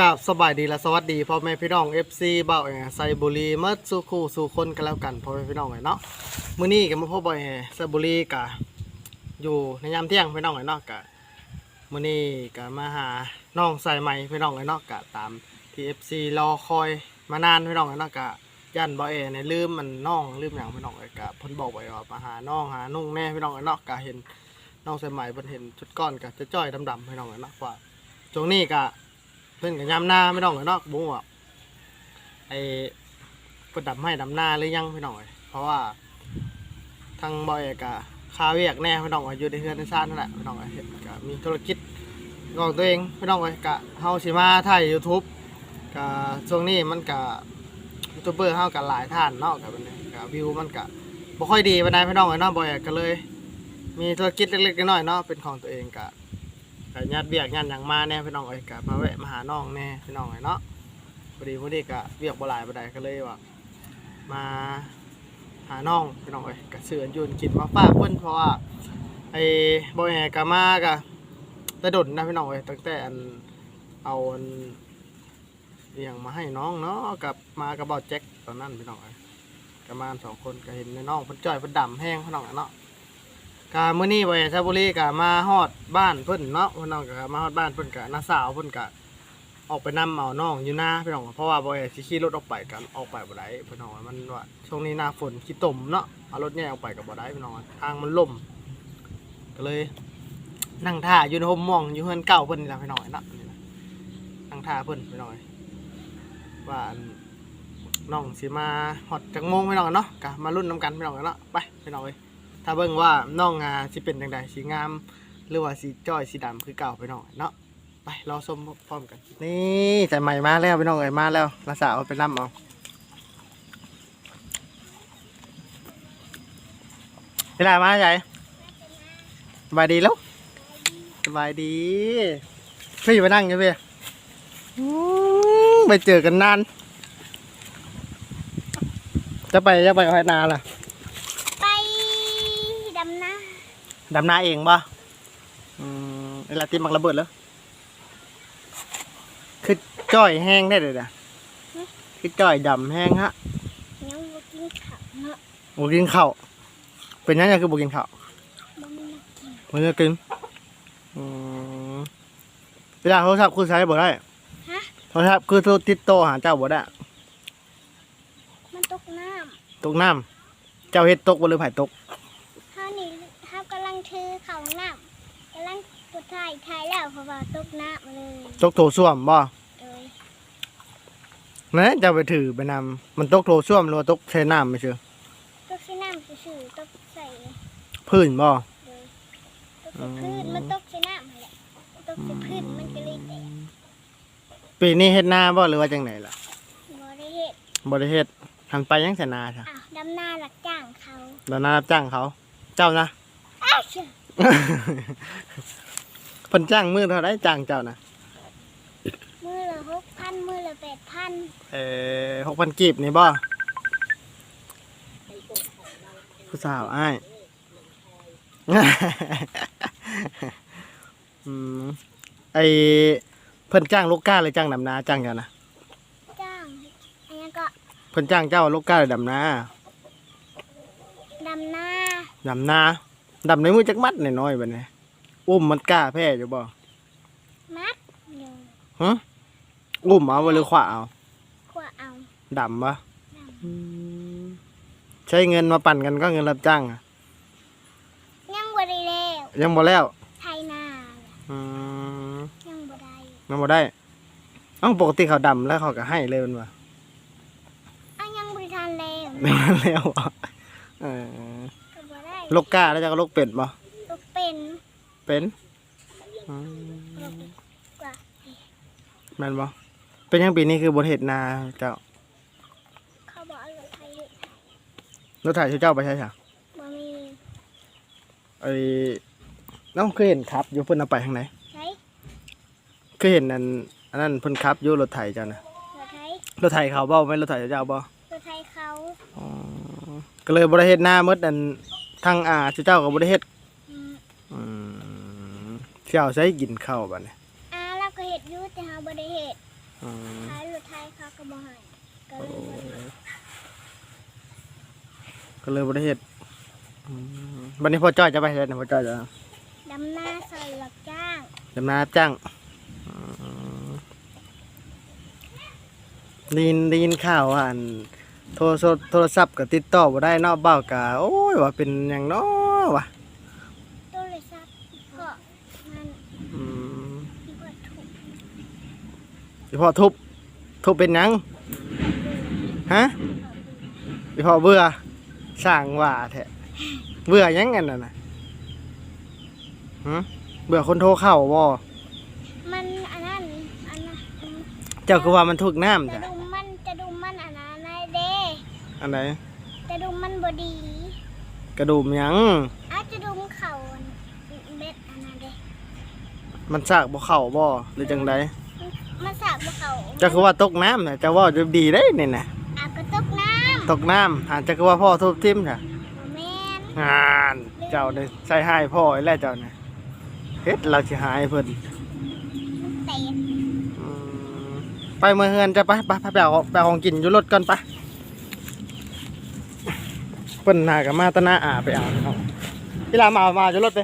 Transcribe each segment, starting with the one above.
กับสบายดีและสวัสดีพ่อแม่พี่น้อง FC เบาแอไซบุรีมัดสู่คู่สู่คนกันแล้วกันพ่อแม่พี่น้องเนาะมื้อนี้ก็มาพบบ่อยไซบุรีกะอยู่ในยามเที่ยงพี่น้องเนาะกะมื้อนี้ก็มาหาน้องสายใหม่พี่น้องเนาะกะตามที่ FC รอคอยมานานพี่น้องเนาะกะย่านบ่เอในลืมมันน้องลืมหยังพี่น้องเอ้ยกะเพิ่นบอกไว้ว่ามาหาน้องหานุ่งแน่พี่น้องเนาะกะเห็นน้องสายใหม่เพิ่นเห็นชุดก้อนกะจะจ้อยดำๆพี่น้องเนาะว่าช่วงนี้กะ เพิ่นกับยามหน้าไม่ต้องเลยเนาะบุ้งว่าไอ้เพิ่นดำให้ดำหน้าหรือยังพี่น้องเอ้ยเพราะว่าทางบอยกะคาเวียกแน่พี่น้องเอ้ยอยู่ในเฮือนในซ่านนั่นแหละพี่น้องเอ้ยเฮ็ดก็มีธุรกิจของตัวเองพี่น้องเอ้ยกะเฮาสิมาถ่าย YouTube กะช่วงนี้มันกะยูทูบเบอร์เฮาก็หลายท่านเนาะก็เป็นกะวิวมันกะบ่ค่อยดีปานใดพี่น้องเอ้ยเนาะบอยก็เลย มีธุรกิจเล็กๆน้อยๆเนาะเป็นของตัวเองกะ ก็ญาติเบียกญาติหยังมาแน่พี่น้องเอ้ยก็มาแวะมาหาน้องแน่พี่น้องเอ้ยเนาะพอดีพอดีก็เบียกบ่หลายบ่ได้ก็เลยว่ามาหาน้องพี่น้องเอ้ยก็ซื้ออันยูนกินมาฝากเพิ่นเพราะว่าไอ้บ่แหก็มาก็แต่ดนนะพี่น้องเอ้ยตั้งแต่อันเอาอันอหยังมาให้น้องเนาะกับมากับบ่าแจ็คตอนนั้นพี่น้องเอ้ยก็มาสองคนก็เห็นในน้องเพิ่นจ้อยเพิ่นดำแห้งพี่น้องเอ้เนาะ กามื้อนี้ไปชลบุรีกะมาฮอดบ้านเพิ่นเนาะเพิ่นน้องกะมาฮอดบ้านเพิ่นกะน้าสาวเพิ่นกะออกไปนำเอาน้องอยู่หน้าพี่น้องเพราะว่าบ่อยสิขี่รถออกไปกันออกไปบ่ได้พี่น้องมันว่าช่วงนี้หน้าฝนขี้ตมเนาะเอารถแยกออกไปก็บ่ได้พี่น้องทางมันล่มก็เลย นั่งท่าอยู่ในห่มม่วงอยู่เฮือนเก่าเพิ่นนี่ล่ะพี่น้องเนาะนี่ล่ะนั่งท่าเพิ่นพี่น้องว่าน้องสิมาฮอดจักโมงพี่น้องเนาะกะมาลุ้นนํกันพี่น้องเนาะไปพี่น้องเอ้ย ถ้าเบิ่งว่าน้องงาสิเป็นจังใดสีงาม หรือว่าสีจ้อยสีดำคือเก่าไปหน่อยเนาะไปรอชมพร้อมกัน นี่ใจใหม่มาแล้วพี่น้องเอ้ยมาแล้วลาสาวเอาไปนํเอาเวลามาใหญ่สบายดีแล้วสบายดีพี่มานั่งอยู่พี่อื้ไปเจอกันนาน จะไปจะไปเอาให้นาล่ะ ไปดำน้ ดำนาเองป่ะอืมเวลาตีมักระเบิดแล้วคือจ้อยแห้งได้เลยนะคือจ้อยดำแห้งฮะำยังบ่กินข้าวเนาะบกินข้าวเป็นยังไงคือบุกินข้าวบ่มีนักกินมันจะกินอืมเวลาโทรศัพท์คือใช้บ่ได้ฮะ โทรศัพท์คือโทรติดต่อหาเจ้าบ่ได้มันตกน้ตกน้ำเจ้าเฮ็ดตกบ่หรือไผตกำเฮานี่เฮากำลังถือข้าวน้ำกำลังตัวถ่ายถ่ายแล้วเพราะว่าตกน้ำเลยตกโถส้วมบ่โดยนะเจ้าไปถือไปนำมันตกโถส้วมหรือว่าตกใช้น้ำไม่เชื่อตกใส่น้ำซื่อๆตกใส่พื้นบ่เลยตกใส่พื้นมันตกใส่น้ำนั่นแหละตกใส่พื้นมันก็เลยแตกปีนี้เฮ็ดนาบ่หรือว่าจังไหนล่ะบ่ได้เฮ็ดบริเฮ็ดทำไปยังแสนาค่ะอ้าวดำนาหลักจ้างเขา แล้วนารับจ้างเขา เจ้านะอ้าว เชื่อเพิ่นจ้างมือเท่าไรจ้างเจ้านะมือละ6,000มือละ8,000เออหกพันกีบนี่บ่ผู้สาวอ้ายอืมไอเพิ่นจ้างลูกก้าเลยจ้างดำนาจ้างเจ้านะจ้างอันนี้ก็เพิ่นจ้างเจ้าลูกก้าเลยดำนาดำนาดำนา ดำในมือจักมัดหน่อยๆบัดนี้อุ้มมันกล้าแพ้อยู่บ่มัดอยู่ฮะอุ้มเอาบ่หรือขวาเอาขวาเอาดำปะดอืมใช้เงินมาปั่นกันก็เงินรับจ้างอะยังบ่ได้แล้วยังบ่แล้วไทยนาอืมยังบ่ได้ยังบ่ได้เอ้าปกติเขาดำแล้วเขาก็ให้เลยมันว่าอ้าวยังบ่ได้ทันแล้วไม่มาแล้วอะเออก็บ่ได้ ลูกกล้าแล้วจะก็ลูกเป็ดบ่ตกเป็นเป็นอืมลูกกว่าแม่นบ่เป็นยังปีนี้คือบนเห็ดนาเจ้าเขาบอกเอารถไทยเฮ็ดรถถ่ายชื่อเจ้าไปใช่ไหมบ่มีไอ้น้องเคยเห็นครับอยู่เพิ่นเอาไปทางไหนใช้เคยเห็นอันอันนั้นเพิ่นครับอยู่รถไถเจ้านะรถไทยรถไถเขาบ่แม่นรถไถเจ้าบ่รถไทยเขา อ๋อก็เลยบริเฮ็ดหน้าหมดอัน ทางอาชื่อเจ้าก็บริเฮ็ดอืมอืมเที่ยวใช้กินข้าวบัดนี้อ่าเราก็เฮ็ดอยู่แต่เฮาบ่ได้เฮ็ดอืมท้ายรถไทยเขาก็บ่ให้ก็เลยบ่ได้ก็เลยบ่ได้เฮ็ดอืมวันนี้พ่อจ้อยจะไปเฮ็ดนะพ่อจ้อยจะดำหน้าซอยหลับจ้างดำนารับจ้างอืมได้ยินได้ยินข่าวว่าอัน โทรศัพท์โทรศัพท์ก็ติดต่อบ่ได้เนอกเบ้ากะโอ้ยว่าเป็นหยังเนาะวะโทรศัพท์เพราะมันอืมที่ว่าถูกอีพ่อทุบทุบเป็นหยังฮะอีพ่อเบื่อสร้างว่าแท้เบื่อหยังกันน่ะนะหึเบื่อคนโทรเข้าบ่มันอันนั้นอันนั้นเจ้าคือว่ามันทุกน้ำจะจ้ะดูมันจะดูมันอันนั้นนายเด้ อันไหนจะดูมันบดี กระดูมหยังอาจจะดูมันเข่าอันเบ็ดอันนั้นเด้มันซากบ่เข้าบ่หรือจังไดมันสาบเขาเจ้าคือว่าตกน้ำน่ะเจ้าว่าจะดีได้นี่น่ะอาบก็ตกน้ตกน้ำอาจจะคือว่าพ่อทุบทิ่มจ้ะำบ่แม่นงานเจ้าเนี่ยใส่ให้พ่อไอ้แล้วเจ้าเนี่ยเฮ็ดเราสิหายเพิ่นมันเตะอืมไปเมื่อเฮือนจะไปไปไปไปเอาไปเอาของกินอยู่รถก่อนไป เพิ่นหากับมาตะนาอาไปเอาเอาพี่ลามามาจะรถไป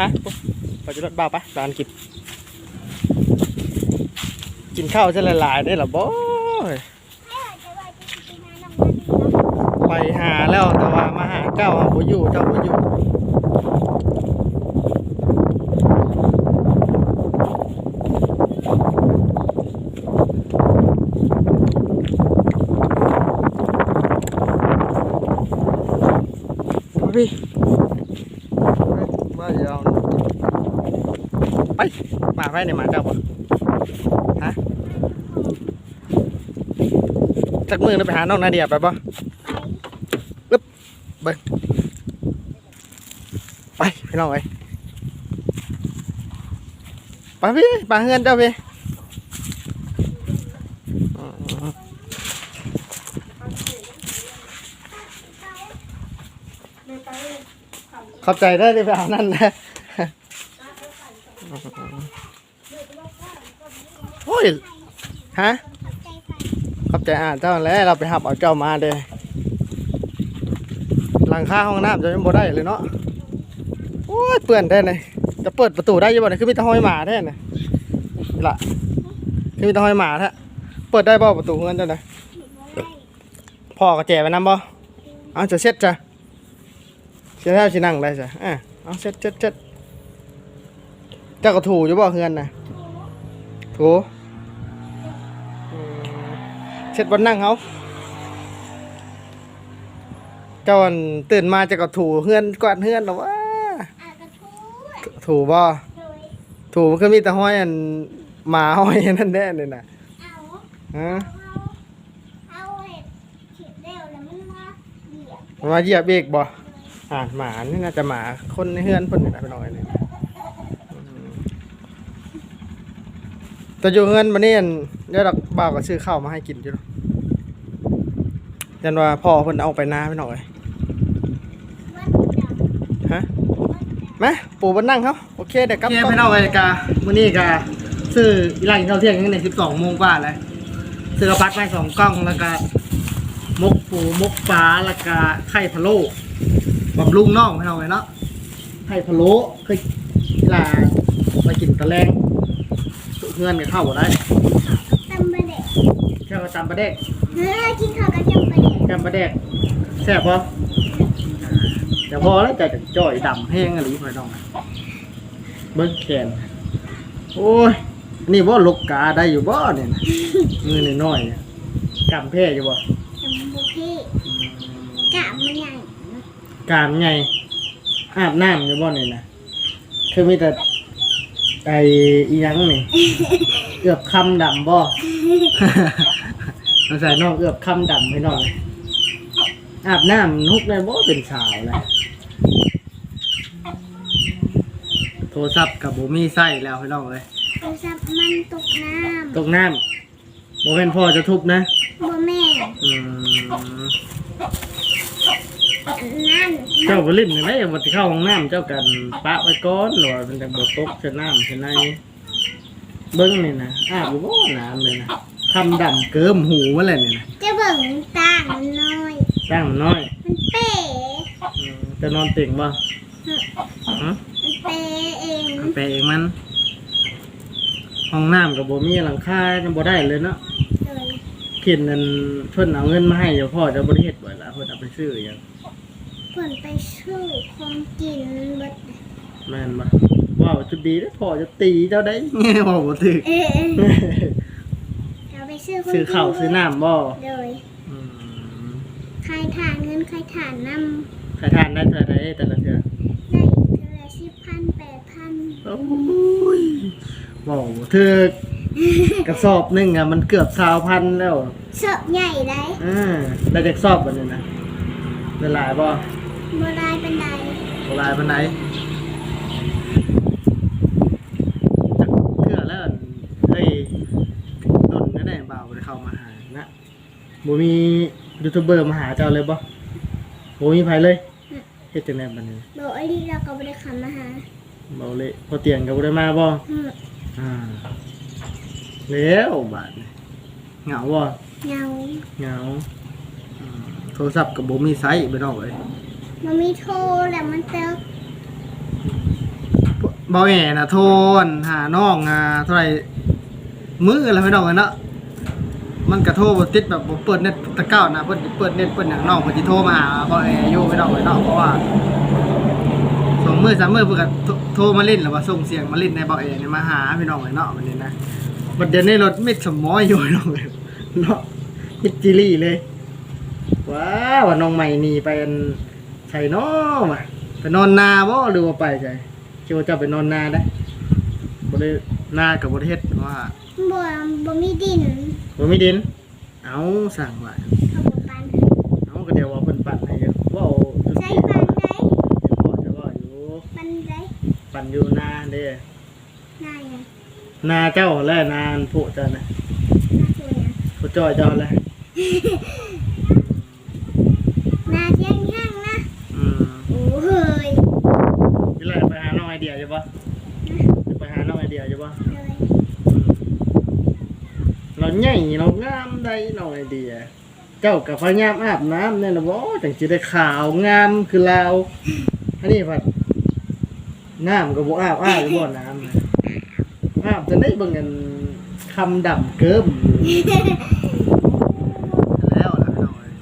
ฮะไปจะรถบ้าปร้านกินกินข้าวจะละลายได้หรอบ่ไปหาน้อยไปหาแล้วแต่ว่ามาหาเจ้าเอาอยู่เจ้าบ่อยู่ พี่ว่าจะเอาไปมาไปในมาเจ้าบ่ฮะจักมือเราไปหาน้องนาเดียไปบ่ไปไปพี่น้องไปไปพี่ไปเฮือนเจ้าพี่ ขอบใจได้ที่ไปเอานั่นนะโอ้ยฮะขอบใจใส่ขอบใจอ่านเจ้าแล้วเราไปหับเอาเจ้ามาเด้หลังคาห้องน้ำจะยังบ่ได้เลยเนาะโอ้ยเปื่อนได้เลยจะเปิดประตูได้ยังบ่เนี่ยคือมีแตะห้อยหมาแท้เนี่ยนี่ละคือมีแตะห้อยหมาแท้เปิดได้บ่ประตูเงินเจ้าน่ะพ่อกระแจไว้นำบ่เอาจะเซ็ตจ้ะ เซ็ตแล้วสินั่งได้จ้ะอะเอาเซ็ตเซ็ตเซ็ตเจ้าก็ถูอยู่บ่เฮือนน่ะถูอืมเซ็ตบนนั่งเขาเจ้าอันตื่นมาจะก็ถูเฮือนกวาดเฮือนหรอวะอากระทู้ถูบ่โดยถูมันก็มีแต่ห้อยอันหมาห้อยอันนั่นแน่เลยนะเอาฮะเอาเอาเห็ดฉีดเร็วแล้วมันมาเหยียบมันมาเหยียบเบรกบ่ อ่าหมานี่น่าจะหมาคนในเฮือนเพิ่นนี่นะไปหน่อยนี่อืมแต่อยู่เฮือนบัดนี้อันเดี๋ยวดอกบ่าวก็ซื้อข้าวมาให้กินอยู่เนาะยันว่าพ่อเพิ่นเอาไปนาไปหน่อยมันดับฮะมาปู่บนนั่งเขาโอเคเดี๋ยวกลับโอเคพี่องเอ้ยกามื้อนี้กาซื้ออีหลังเข้าเที่ยงยังใน12โมงกว่าเลยซื้อกระปัดมาสองกล้องแล้วก็มกปูมกปลาแล้วก็ไข่พะโล้ บำรุงน่องพี่น้องเอ้ยเนาะไข่พะโล้เคยลาไปกินตะแลงเพื่อนกับข้าวบ่ได้ตำบะเด็กแค่ว่าตำปลาแดกเฮ้ยกินข้าวกับจำบะเด็กตำปลาแดกแซ่บบ่แต่พอแล้วใจจะจ่อยดำแห้งอะไรพี่น้องเบิ้งแขนโอ้ยนี่ว่าลกกาได้อยู่บ่เนี่ยนะมือน้อยๆเนี่ยกำแพ้อยู่บ่จำบุพี่กะมันใหญ่ กามไงอาบน้ำอยู่บ่เนี่ยนะคือมีแต่ไอ้อีหยังนี่ เอือบคำดำบ่เราใส่นอกเอือบคำดำไปหน่อยอาบน้ำนุกได้บ่เป็นสาวเลยโทรศัพท์กับบ่มีไส้แล้วพี่น้องเลยโทรศัพท์มันตกน้ตกน้ำบ่เป็นพ่อจะทุบนะำบ่แม่อืม นั่นเจ้าก็ลิ้นไหมวันที่เข้าห้องน้ำเจ้ากันปะไว้ก้อนหรือว่าเป็นแต่บทตกเช่นน้ำเช่นในมเบิ้งนี่นะอาบอยู่บ่น้ำเลยนะคำดำเกิมหูมาเลยนี่นะจะเบิ่งต่างมันน้อย ตั้งมันน้อยมันเป๋อืมจะนอนติ่งบ่ฮะ มันเป๋เองมันไปเองมัน ห้องน้ำกับบ่มีหลังคายังบ่ได้เลยเนาะ เลยเขียนนั่นเพิ่นเอาเงินมาให้เดี๋ยวพ่อจะบ่ได้เฮ็ดบ่ล่ะเพิ่นเอาไปซื้อหยังผลไปซื้อของกินเบิดแม่นบ่ว้าวจุดดีเด้อพ่อจะตีเจ้าได้เงี้ยบ่บ่ถึกเออเออเอาไปซื้อของซื้อข้าวซื้อน้ำบ่เลยอืมใครฐานเงินใครฐานน้ใครทานได้เท่าใดแต่ละเทื่อำได้เท่าไหรสิบพันแปดพัน โอ้ยว้าวถึก กระสอบหนึงอะมันเกือบ20,000แล้วเสอบใหญ่ได้อ่าได้จักสอบบัดนี้นะได้หลายบ่โบราณเป็นไดบ่หลายปานใดจักเทื่อแล้วเฮ้ยดนก็ได้บ่าวบ่ได้เข้ามาหานะบ่มียูทูบเบอร์มาหาเจ้าเลยบ่บ่มีไผเลยเฮ็ดจังได๋บัดนี้โบอดีเราก็ไม่ได้คำมาหาบ่เลยพอเตียงก็บ่ได้มาบ่อืมอ่า แล้วบาดนี้เหงาบ่เงาเหงาอืมโทรศัพท์ก็บ่มีไซส์ไปน้องเอ้ยมันมีโทรแล้วมันเติกบ่แหน่น่ะโทรอั่นหาน้องอ่าเท่าไหร่มื้อละไม่น้องเอ้ยเนาะมันก็โทรบ่ติดแบบบ่เปิดเน็ตตะเก้านะเพิ่นสิเปิดเน็ตเปิดหยังน้องเพิ่นสิโทรมาหาพ่อแออยู่ไม่น้องเอ้ยเนาะเพราะว่าสองมื้อสามมื้อเพิ่นก็โทรโทรมาเล่นแล้วว่าส่งเสียงมาเล่นในเบาแอนี่มาหาพี่น้องเอ้ยเนาะวันนี้นะ บัดเดี๋ยวนี้รถมิดสมอยอยู่น้องเอ้ยเนาะมิดจิลี่เลยว้าวว่าน้องใหม่นี่ไปอันใส่น้อมาไปนอนนาบ่หรือว่าไปใช่คิดว่าจะไปนอนนาได้บ่ได้นากับ่ได้เฮ็ดว่าบ่บ่มีดินบ่มีดิน เอาสั่งว่า เขาบ่ปัน เอาก็เดี๋ยวว่าเพิ่นปั่นให้อยู่เว้าจุด ใช้ เดียว ปันได้ พ่อจะว่าอยู่ ปันได้ ปั่นอยู่นาเด้ นายอะ นาเจ้าและนาอันผู้เจ้านะนาตัวเนี่ยผู้จ้อยเจ้าแหละนาเที่ยงย่างนะอืมโอ้เฮ้ยสิไล่ไปหาน้องไอเดียอยู่บ่ไปหาน้องไอเดียอยู่บ่เลยเราใหญ่เรางามได้เราไอเดีย เจ้ากับพยายามอาบน้ำเนี่ยนะบ่จังสิได้ขาวงามคือเราอันนี้ผัดน้ำก็บ่อาบอาบอยู่บ่น้ำ น่ะอาบจะได้เบิ่งกันคำดำเกิมอยู่แล้วล่ะพี่น้องเอ้ย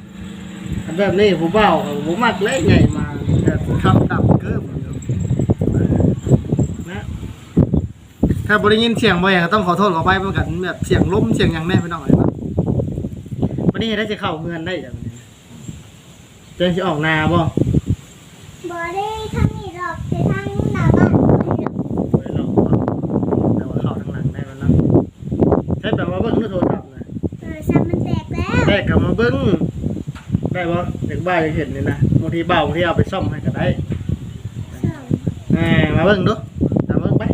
อันแบบนี้ผู้เฒ่าก็บ่มักเลยใหญ่มาแต่คำดำเกิมอยู่เออนะถ้าบริยินเสียงบ่อยก็ต้องขอโทษขอไปเหมือนกันแบบเสียงล้มเสียงหยังแน่พี่น้องเอ้ยครับวันนี้ได้จะเข้าเมือนได้อย่างนี้เจอสิออกนาบ่บ่ได้ เบิ่งในโทรศัพท์นะเออซ้ำมันแตกแล้วได้กลับมาเบิ่งได้บ่เด็กบ้าจะเห็นนี่นะบางทีเบาบางทีเอาไปซ่อมให้ก็ได้สองแหมมาเบิ่งดูตามเบิ่งไป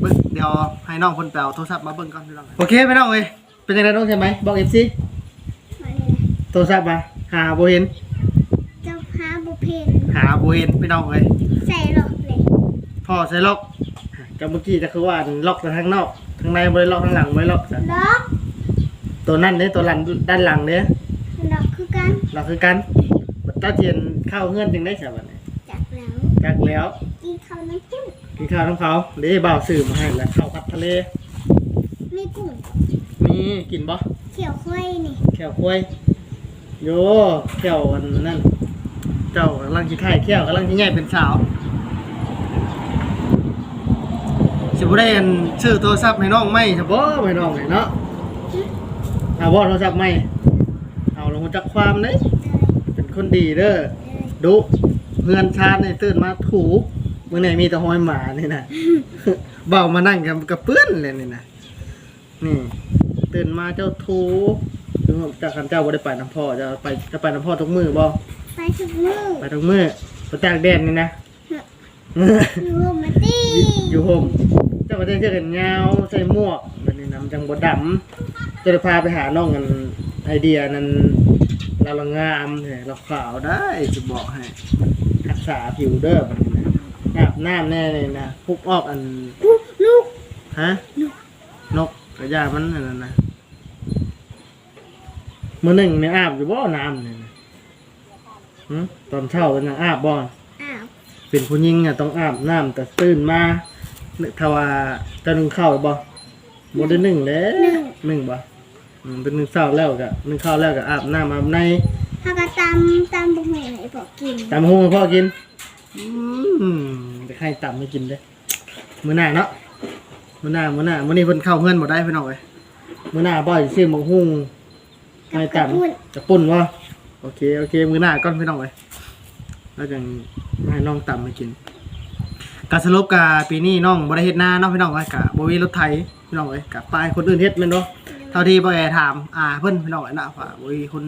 เบิ่งเดี๋ยวให้น้องคนแปลโทรศัพท์มาเบิ่งก่อนพี่น้องโอเคพี่น้องเอ้ยเป็นยังไงน้องใช่ไหมบอกเลยนะโทรศัพท์มาหาโบเห็นเจ้าหาบุเพนหาโบเห็นพี่น้องเอ้ยใส่หรอกเลยพ่อใส่ล็อกกับเมื่อกี้จะคือว่าล็อกแต่ข้างนอก ข้างในบ่ได้ล็อกข้างหลังบ่ได้ล็อกจ้ะล็อกตัวนั้นเด้ตัวหลังด้านหลังเด้ล็อกคือกันล็อกคือกันบัดตาเจียนเข้าเฮือนจังได้ซะบัดนี้จักแล้วจักแล้วกินข้าวน้ำจิ้มกินข้าวของเขาเด้บ่าวซื้อมาให้แล้วข้าวผัดทะเลมีกุ้งมีกินบ่เขียวค่อยนี่แก้วกล้วยโยแก้วอันนั้น เจ้ากำลังสิไข่แก้วกำลังสิใหญ่เป็นสาว สิบ่ได้อันซื้อโทรศัพท์ให้น้องไหมซะบ่ให้น้องนี่เนาะเอาบ่โทรศัพท์ใหม่เอาลงมาจากความเด้เลยเป็นคนดีเด้อเลยดุเพื่อนชาตินี่ตื่นมาถูมื้อไหนมีแต่หอยหมานี่นะเบามานั่งกับกับเพื่อนเลยนี่นะนี่ตื่นมาเจ้าถูถึงจากคันเจ้าบ่ได้ไปน้ำพ่อจะไปจะไปน้ำพ่อทุกมื้อบ่ไปทุกมื้อไปทุกมื้อไปตากแดดนี่นะอยู่มาตีอยู่โฮม เจ้าก็จะเจอกันยาวใส่หมวกแบบนี้นะมันจังบ่ดำจะได้พาไปหาน้องกันไอเดียนั้นเราละงามเลยเราขาวได้จะบอกให้รักษาผิวเด้อแบบนี้นะอาบน้ำแน่เลยนะพุกออกอันลูกฮะลูกระยามันนั่นนะมื้อหนึ่งเนี่ยอาบอยู่บ่อน้ำเนี่ยนะตอนเช้าเป็นยังอาบบ่อเป็นผู้หญิงเนี่ยต้องอาบน้ำแต่ตื่นมา ถ้าว่าจะนึ่งข้าวบ่บ่ได้นึ่งแล้วหนึ่งบ่อืมเป็นหนึ่งเช้าแล้วก็นึ่งข้าวแล้วก็อาบน้ำอาบในถ้าก็ตำตำบุกเหม่ให้พอกินตำหูให้พ่อกิน อืมจะให้ตำให้กินเด้อมื้อหน้าเนาะมื้อหน้ามื้อหน้ามื้อนี้เพิ่นเข้าเฮือนบ่ได้พี่น้องเอ้ยมื้อหน้าบ่อยสิซื้อหมกฮุ้งให้กระตำปุ่นจะปุ่นวะโอเค โอเค มือหน้าก้อนพี่น้องเลยแล้วจังให้น้องต่ำมากิน การสรุปกาปีนี้น้องบริเฮ็ดหน้าเน้องพี่น้องเลยกะบบวีรถไถพี่น้องเลยกะปลายคนอื่นเฮ็ดแม่นบ่เท่าที่บ่แอถามอ่าเพิ่นพี่น้องเลยนะว่าบวีคน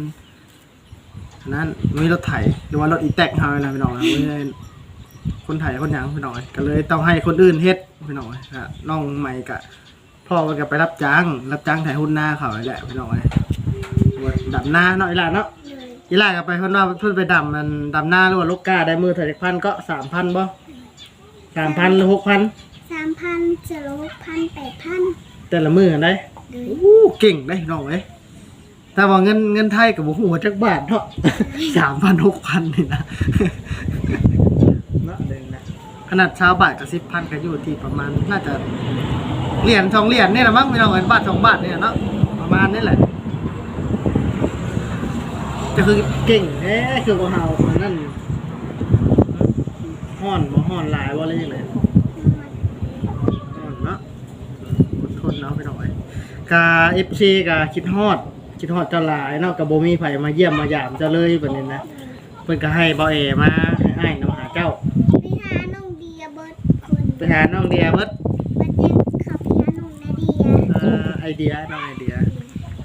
นั้นมีรถไถหรือว่ารถอีแตกเฮานะพี่น้องนะบ่ได้คนไถคนหยังพี่น้องเลยก็เลยต้องให้คนอื่นเฮ็ดพี่น้องเลยกะน้องใหม่กะพ่อมันก็ไปรับจ้าง รับจ้างไถหุ้นหน้าเขาแหละพี่น้องเลยดำหน้าเนาะอีหลานเนาะยอีหลานก็ไปเพิ่นว่าเพิ่นไปดำมันดำหน้าหรือว่าลูกกาได้มือเท่าไหร่พันก็สามพันบ่ สามพันหรือหกพันสามพันเจ็ดหกพันแปดพันแต่ละมือกันได้เลยอู้เก่งได้น้องเอ้ยแต่ว่าเงินเงินไทยกับบ่ฮู้ว่าจักบาทเนาะ สามพันหกพันนี่นะเนาะเด้งนะขนาดชาวบาทกับสิบพันก็อยู่ที่ประมาณน่าจะเหรียญสองเหรียญนี่แหละมั้งพี่น้องเอ้ยบาทสองบาทเนี่ยเนาะประมาณนี้แหละจะคือเก่งแท้คือบ่เฮาคนนั้น ฮ้อนบ่ฮ้อนหลายบ่อะไรจังไดฮ้อนเนาะอดทนเนาะไปหน่อยกา FC กาคิดฮอดคิดฮอดเจ้าหลายเนาะก็บ่มีไผมาเยี่ยมมายามเจ้าเลยบัดนี้นะเพิ่นก็ให้บ่เอมาให้อ้ายนำหาเจ้าไปหาน้องเดียเบิร์ดคนไปหาน้องเดียเบิดบัดเจ็บขับไปหาน้องนาเดียเอ่อไอเดียน้องไอเดีย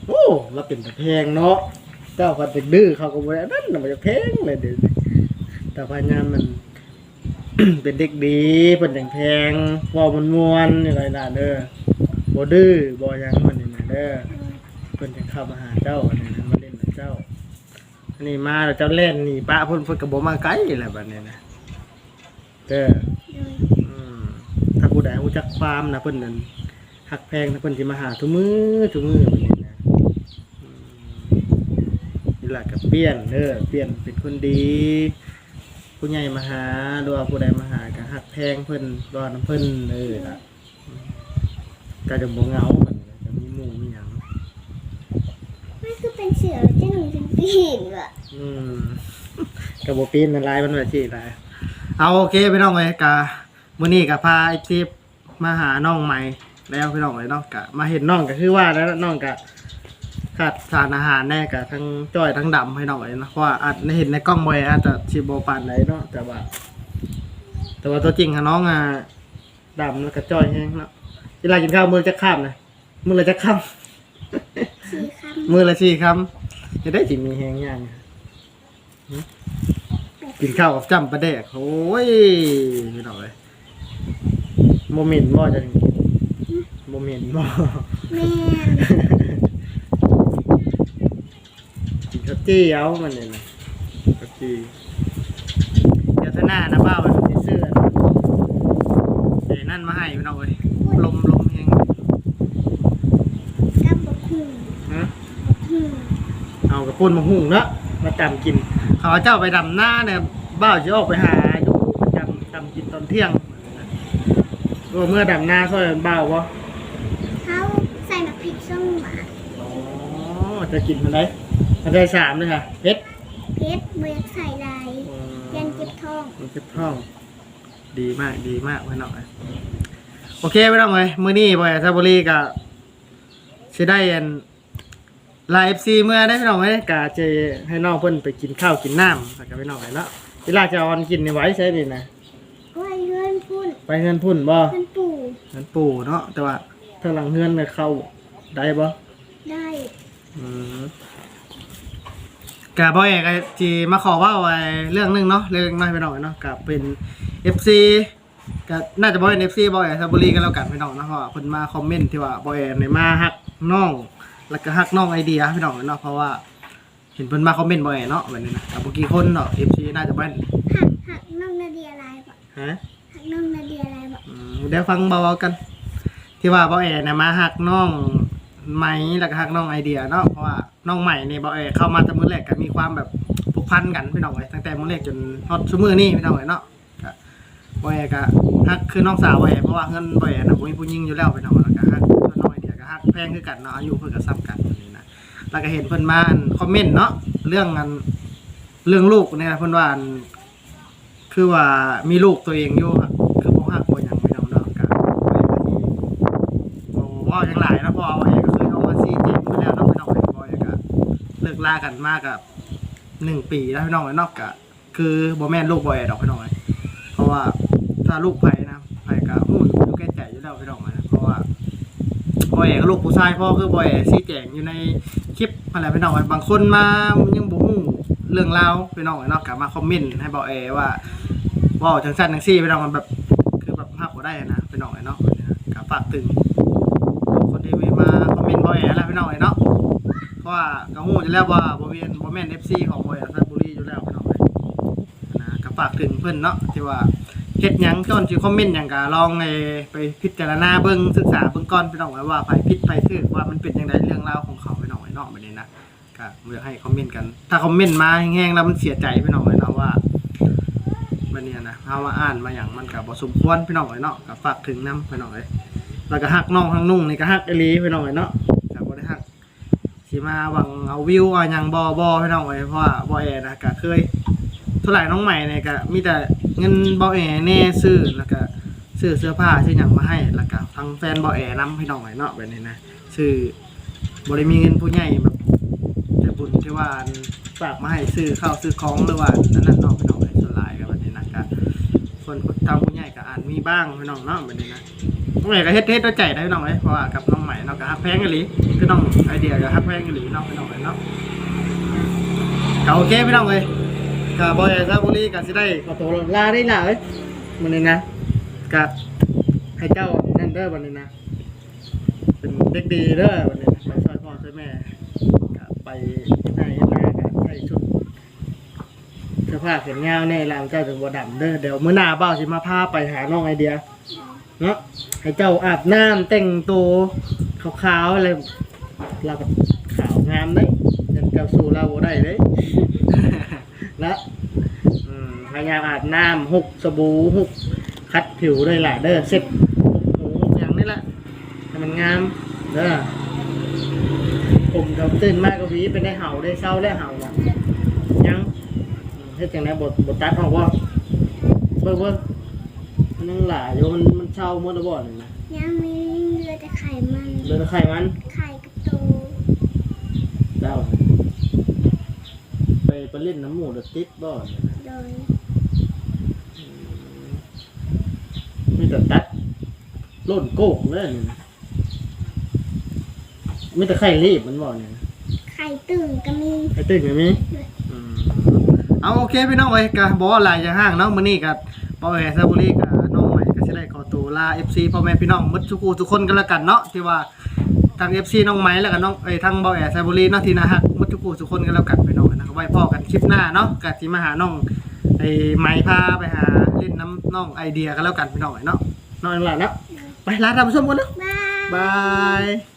โอ้เราเป็นแต่เพลงเนาะเจ้าคนเป็นดื้อเขาก็บ่ได้นั่นน่ะมันจะเพลงเลยเดี๋ยวนี้แต่พญานมัน เป็นเด็กดีเป็นแต่างเพงเว่ามันมวนๆนี่ไรล่ะเด้อบ่ดื้อบ่หยังมันนี่นะเด้อเพิ่นจะเข้ามาหาเจ้าอันนี้นะมาเล่นกับเจ้าอันนี้มาแล้วเจ้าเล่นนี่ป้าเพิ่นเพิ่นก็บ่มาไกลแหละบัดนี้นะเด้ออืมถ้าผู้ใดรู้จักความนะเพิ่นนั่นหักแพงนะเพิ่นสิมาหาทุกมือทุกมือแบบนี้นะอืมนี่แหละกับเปลี่ยนเด้อเปลี่ยนเป็นคนดี ผู้ใหญ่มาหาหรือว่าผู้ใดมาหาก็หักแพงเพิ่นรอน้ำเพิ่นเด้อล่ะอืมก็จะบ่เหงามันจะมีหมู่มีหยังไม่คือเป็นเสือเจ้าหนูเป็นปีนว่ะอืมก็บ่ปีนมันหลายมันว่าสิหลายเอาโอเคพี่น้องเอ้ยกะมื้อนี้ก็พาไอ้ทิพย์มาหาน้องใหม่แล้วพี่น้องเอ้ยเนาะกะมาเห็นน้องก็คือว่าแล้วน้องก็ ขาดสารอาหารแน่กะทั้งจ้อยทั้งดำให้หน้อยนะเพราะว่าอาจเห็นในกล้องบ่อยอาจจะสิบ่ปานใดเนาะแต่ว่า แต่ว่าตัวจริงค่ะน้องอะดำแล้วก็จ้อยแห้งเนาะเวลากินข้าวมือจะข้ามนะมือละจะข้ามสี่คมือละสี่คำจะได้จิมีแห้งย่างหึกินข้าวกับจำปลาแดกโอ้ยพี่น้อยโมเมนต์บ่จะโมเมนต์บ่ำแม่น กินข้าว จี้เอามันเนี่ยนะข้าวจี้เดี๋ยวเท่าหน้านะบ้ามันสิเสื้อเดี๋ยวนั่นมาให้พี่น้องเลยลมลมแห้งกับบกหุ่งฮะบกหุ่งเอากับปุ้นมาหุงเนาะมาจำกินเขาเอาเจ้าไปดำหน้าเนี่ยบ้าวจะออกไปหาอยู่ประจำจำกินตอนเที่ยงก็เมื่อดำหน้าซอยบ้าววะเขาใส่น้ำพริกส้มหวานอ๋อจะกินมันได้มัน ได้สามเลยค่ะเพชรเพชรเบือกใส่ลายยันเจ็บท้องมันเจ็บท้องดีมากดีมากพี่น้องเอ้ยโอเคพี่น้องเลยมื้อนี้บอยซาบุรีกับสิได้อันไลฟ์ซีเมื่อได้พี่น้องเอ้ยกะจะให้น้องเพิ่นไปกินข้าวกินน้ำแล้วกับพี่น้องเลยเนาะเวลาจะเออนกินในไว้ใช่ดินะก้อยเลื่อนพุ่นไปเงินพุ่นบ่เพื่อนปู่เงินปู่เนาะแต่ว่าทางหลังเงินเนี่ยเข้าได้บ่ได้อืม กะบ่เอกจีมาขอเว่าไว้เรื่องหนึงเนาะเรื่องน้อยไปหน่อยเนาะกับเป็น FC ก็น่าจะบ่เป็น FC บ่เอกซาบุรีกันแล้วกันพี่น้องเนาะเพราะว่าเพิ่นมาคอมเมนต์ที่ว่าบ่เอกเนี่ยมาฮักน้องแล้วก็ฮักน้องไอเดียพี่น้องเนาะเพราะว่าเห็นเพิ่นมาคอมเมนต์บ่เอกเนาะแบบนี้นะกับบ่กี่คนเนาะ FC น่าจะบ่นหักหักน้องนาเดียลายปะฮะหักน้องนาเดียลายปะอืมเดี๋ยวฟังเบาๆกัน ที่ว่าบ่เอกเนี่ยมาฮักน้อง ไหมแล้วก็ฮักน้องไอเดียเนาะเพราะว่าน้องใหม่นี่บ่เอยเข้ามาแต่มื้อแรกก็มีความแบบผูกพันกันพี่น้องเอ้ยตั้งแต่มื้อแรกจนฮอดซุมื้อนี้พี่น้องเอ้ยเนาะก็บ่เอยก็ฮักคือน้องสาวบ่เอยเพราะว่าเงินบ่เอยน่ะบ่มีผู้หญิงอยู่แล้วพี่น้องแล้วก็ฮักส่วนน้องไอเดียก็ฮักแพงคือกันเนาะอายุเพิ่นก็ซ้ำกันนี่นะแล้วก็เห็นเพิ่นมานคอมเมนต์เนาะเรื่องอันเรื่องลูกเนี่ยเพิ่นว่านคือว่ามีลูกตัวเองอยู่ ลากันมากกับหนึ่งปีแล้วพี่น้องไอ้นอกกะคือบ่แม่นลูกบอยดอกพี่น้องไอ้เพราะว่าถ้าลูกไผ่นะไผ่ก็หูอยู่แก่ใจอยู่แล้วพี่น้องไอ้นะเพราะว่าบอยก็ลูกผู้ชายพ่อคือบอยซีแจงอยู่ในคลิปอะไรพี่น้องไอ้บางคนมายังบ่ฮู้เรื่องราวพี่น้องไอ้นอกกะมาคอมเมนต์ให้บอยว่าว่าจังซั่นจังซี่พี่น้องมันแบบคือแบบภาพบ่ได้นะพี่น้องไอ้นาะก็ฝากถึงคนที่มาคอมเมนต์บ่อยแล้วพี่น้องเนาะเพ ราะว่ากระหูจะแล้วว่าบ่เวียนบ่แม่น FC ของบ่อยซันบุรีอยู่แล้วพี่น้องเอ้ยนะก็ฝากถึงเพิ่อนเนาะที่ว่าเฮ็ดหยังก่อนสิคอมเมนต์หยังก็ลองไอไปพิจารณาเบิ่งศึกษาเบิ่งก่อนพี่น้องว่าไผผิดไผถูกว่ามันเป็นจังไดเรื่องราวของเขาพี่น้องเนาะบัดนี้นะก็บ่อยากให้คอมเมนต์กัน ถ้าคอมเมนต์มาแห้งๆแล้วมันเสียใจพี่น้องเนาะว่าบัดนี้นะเฮามาอ่านมาหยังมันก็บ่สมควรพี่น้องเนาะก็ฝากถึงนํพี่น้องเอ้ยแล้วก็ฮักน้องฮักนุ่งนี่ก็ฮักไอหลีพี่น้องเอ้ยเนาะแต่บ่ได้ฮัก สิมาหวังเอาวิวเอาหยังบ่บ่พี่น้องเอ้ยเพราะว่าบ่แอนะก็เคยเท่าไหร่น้องใหม่เนี่ยก็มีแต่เงินบ่แอแน่ซื้อแล้วก็ซื้อเสื้อผ้าซื้อหยังมาให้แล้วก็ทางแฟนบ่แอนํพี่น้องเอ้ยเนาะแบบนี้นะซื้อบ่ได้มีเงินผู้ใหญ่แบบแต่บุญที่ว่าฝากมาให้ซื้อข้าวซื้อของหรือว่านั่นนั่นเนาะพี่น้องเอ้ยส่วนหลายก็แบบนี้นะก็คนทางผู้ใหญ่ก็อ่านมีบ้างพี่น้องเนาะแบบนี้นะ น้องใหม่ก็เฮ็ดเฮ็ดด้วยใจได้น้องเลยเพราะว่ากับน้องใหม่น้องก็ฮักแพงกันหลีคือน้องไอเดียก็ฮักแพงกันหลีน้องพี่น้องเลยเนาะก็โอเคพี่น้องเลยก็บบอยซาบุรีก็สิได้ขอตัวลาได้ล่ะเอ้ยมื้อนี้นะก็ให้เจ้านั่นเด้อวันนี้นะเป็นเด็กดีเด้อวันนี้นะไปช่วยพ่อช่วยแม่ก็ไปให้นาก็ใส่ชุดเสื้อผ้าแขนยาแน่ลามเจ้าถึงบ่ดำเด้อเดี๋ยวมื้อหน้าเบ้าสิมาพาไปหาน้องไอเดีย เนาะให้เจ้าอาบน้ำแต่งตัวขาวๆอะไรเราก็ขาวงามเลยยันเจ้าสู่เราบ่ได้เลยแล้วอืมพยายามอาบน้ำหุกสบู่หุกคัดผิวด้วยล่ะเด้อเซ็ตหุกหูหุกอย่างนี้แหละให้มันงามเด้อผมเขาตื่นมากก็หวีเป็นได้เห่าได้เศร้าได้เห่าน่ะยังอืมเฮ็ดจังได๋บทบทตัดออกว่าเบิ่งเบิ่ง มันยังหลายอยู่มันมันเช่าหมดแล้วบ่นี่นะยังมีเหลือแต่ไข่มันเหลือแต่ไข่มันไข่กับตูเจ้าไปไปเล่นน้ำหมูเดอะติดบ่นี่นะโดยมีแต่ตัดโล่นโกกเลยนี่นะมีแต่ไข่รีบมันบ่นี่นะ ไข่ตื่นก็มีไข่ตึ้งมีอืมเอาโอเคพี่น้องเอ้ยก็บ่ว่าหลายอย่างห้างเนาะมื้อนี้ก็บ่แหซาบุรีก็น้า FC พ่อแม่พี่น้องหมดทุกคู่ทุกคนกันแล้วกันเนาะที่ว่าทาง FC น้องไม้แล้วก็น้องเอ้ยทางเบาแอร์ไซบุรีเนาะที่นะฮะมุดทุกผู้ทุกคนกันแล้วกันไปน้องนะครับไว้พ่อกันคลิปหน้าเนาะกะที่มาหาน้องไอ้ไม้พาไปหาเล่นน้ำน้องไอเดียกันแล้วกันไปหน่อยเนาะน้องหลานเนาะไปลาท่านผู้ชมกันเนาะบาย บาย